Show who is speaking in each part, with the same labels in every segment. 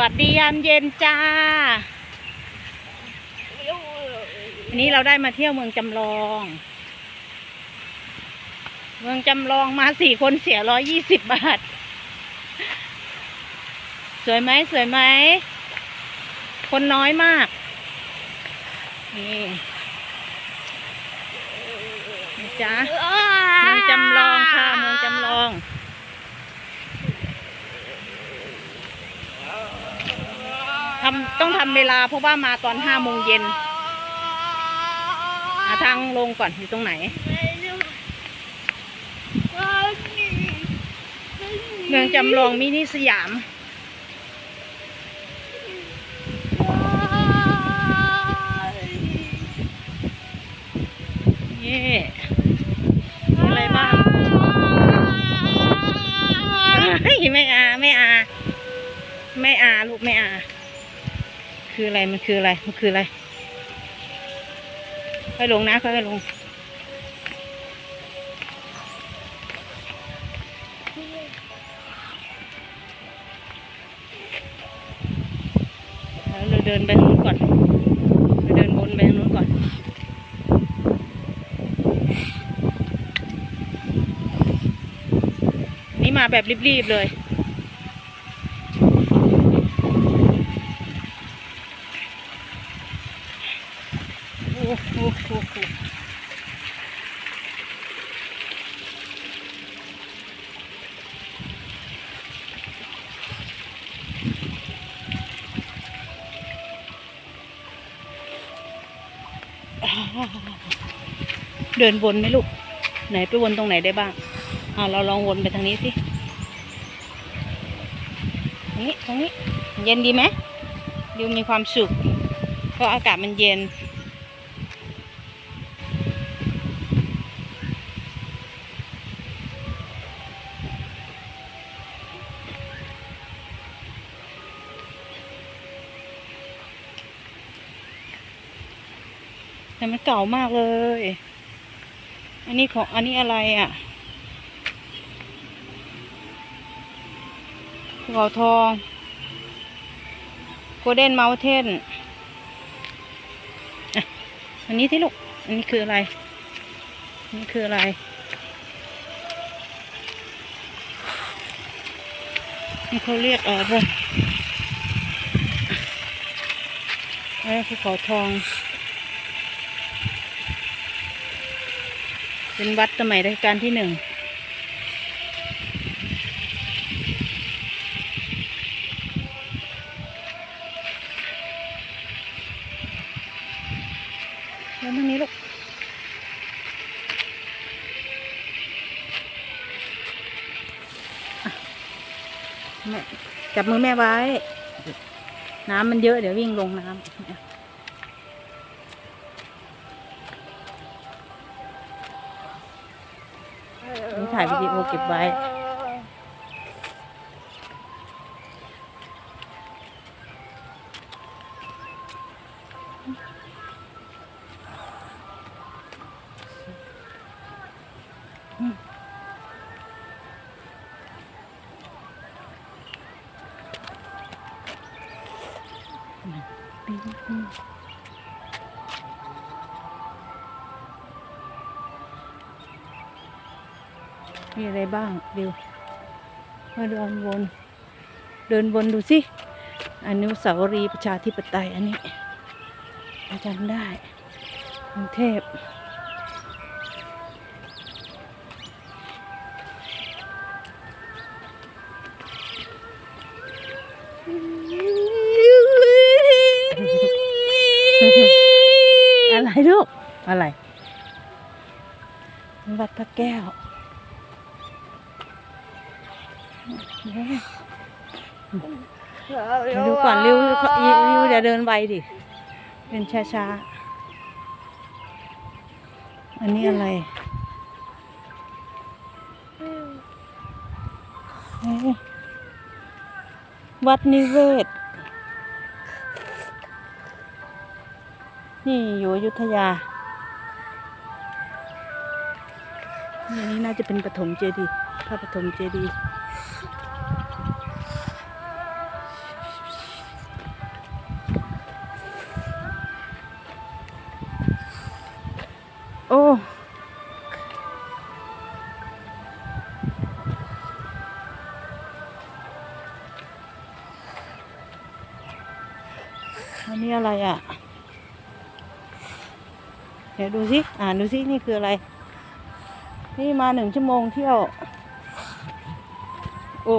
Speaker 1: วัสดียามเย็นจ้าวันนี้เราได้มาเที่ยวเมืองจำลอง เมืองจำลองมาสี่คนเสียร้อยยี่สิบบาท สวยไหมสวยไหม คนน้อยมาก นี่นี่จ้าเมืองจำลองค่ะ เมืองจำลอง ทำต้องทำเวลาเพราะว่ามาตอนห้าโมงเย็นหาทางลงก่อนอยู่ตรงไหนเมืองจำลองมินิสยาม นี่มีอะไรบ้างไม่อา ไม่อา ไม่อาลูกไม่อา คืออะไร มันคืออะไร มันคืออะไร ค่อยลงนะ ค่อยลงแล้วเราเดินไปนู้นก่อนเราเดินบนไปนู้นก่อนนี่มาแบบรีบๆเลย โอ้โหโอ้โหโอ้โห เดินวนไหมลูก ไหนไปวนตรงไหนได้บ้างอ่าเราลองวนไปทางนี้สิตรงนี้ตรงนี้ เย็นดีไหมดิวมีความสุข เพราะอากาศมันเย็น มันเก่ามากเลย อันนี้ของอันนี้อะไรอะภูเขาทองโกลเด้นเม t เทนอันนี้ที่ลูก อันนี้คืออะไรอันนี้คืออะไร นี่เขาเรียกออพวกอะไรภูเขาทอง เป็นวัดสมัยรัชกาลที่หนึ่งแล้วทางนี้ลูกแม่จับมือแม่ไว้ น้ำมันเยอะเดี๋ยววิ่งลงน้ำ เก็บไว้ มีอะไรบ้างเดี๋ยวมาเดินวน เดินวนดูสิอนุสาวรีย์ประชาธิปไตยอันนี้อาจำได้กรุงเทพอะไรลูก อะไร วัดพระแก้ว รีวก่อนริวริวริวอย่าเดินไวดิเดินช้าๆ อันนี้อะไรวัดนิเวศ นี่อยู่อยุธยานี่อันนี้น่าจะเป็นปฐมเจดีย์พระปฐมเจดีย์ โอ้อันนี้อะไรอะ เดี๋ยวดูสิอ่านดูสินี่คืออะไร นี่มาหนึ่งชั่วโมงเที่ยว โอ้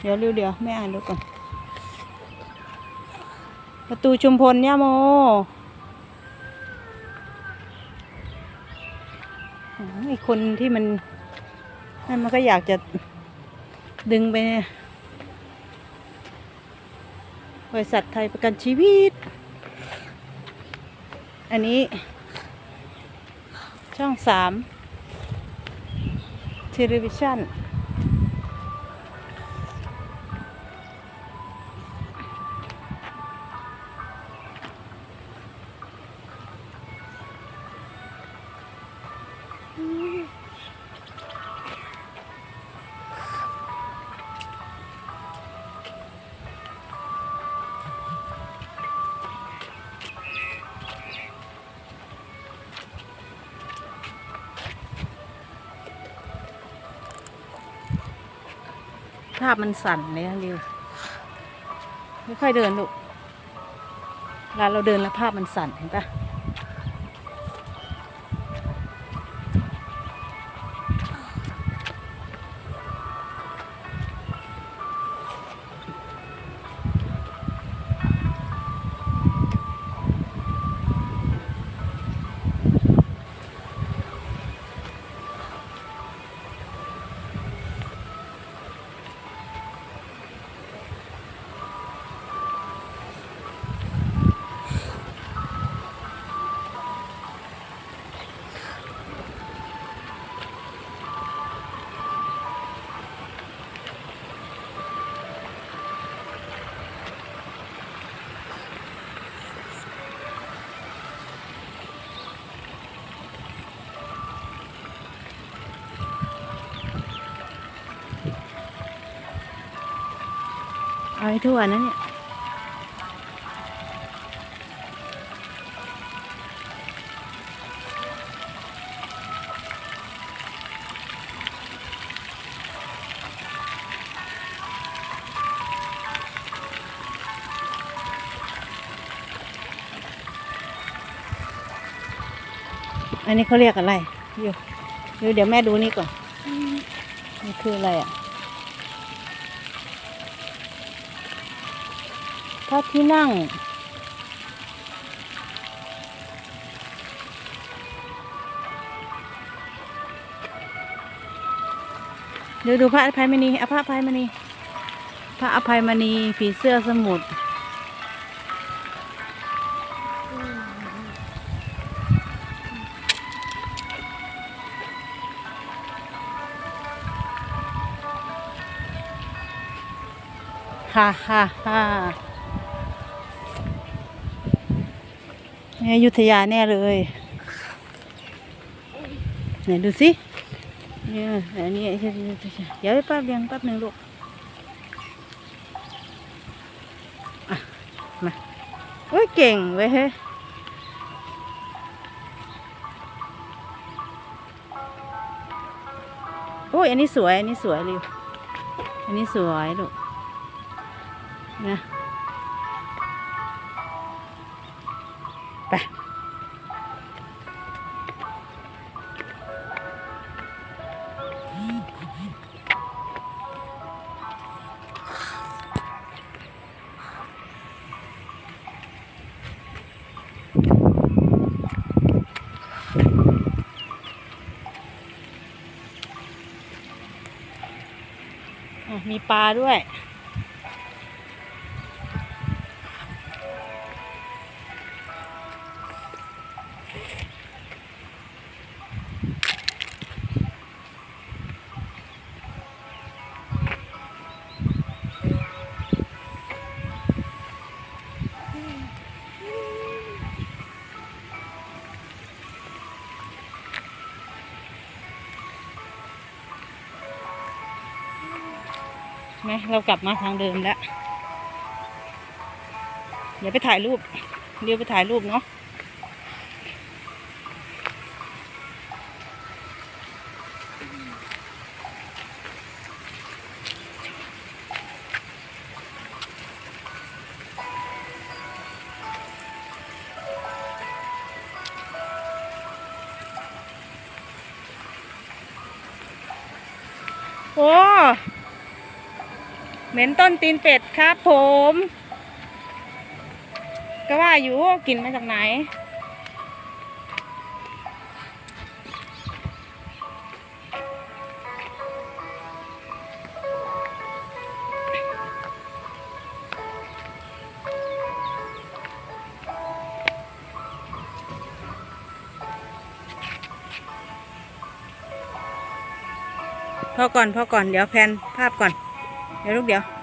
Speaker 1: เดี๋ยวเร็วเดี๋ยวแม่อ่านดูก่อน ประตูชุมพลย่าโม คนที่มันนั่นมันก็อยากจะดึงไปบริษัทไทยประกันชีวิต อันนี้ช่องสามทีวีชั่น ภาพมันสั่นเลยนะดิวไม่ค่อยเดินลูกเวลาเราเดินแล้วภาพมันสั่นเห็นปะ ให้ทั่วนะเนี่ยอันนี้เขาเรียกอะไรอยู่เดี๋ยวเดี๋ยวแม่ดูนี่ก่อนนี่คืออะไรอะ พระที่นั่ง เดี๋ยวดูพระอภัยมณีอพระอภัยมณีพระอภัยมณีผีเสื้อสมุทรฮ่าฮ่าฮ่าเนี่ยุธยาแน่เลยไหนดูสิเนี่ยอันนี้เดี๋ยวแป๊บเดียวแป๊บหนึ่งลูกมาโอ้ยเก่งเว้ยเฮ้ยโอ้ยอันนี้สวย อันนี้สวยริวอันนี้สวยลูกนะ มีปลาด้วย มาเรากลับมาทางเดิมแล้ว เดี๋ยวไปถ่ายรูป เดี๋ยวไปถ่ายรูปเนาะโอ้ เหม็นต้นตีนเป็ดครับผม ก็ว่าอยู่กลินมาจากไหน พอก่อนพอก่อนเดี๋ยวแพนภาพก่อน Quero ver.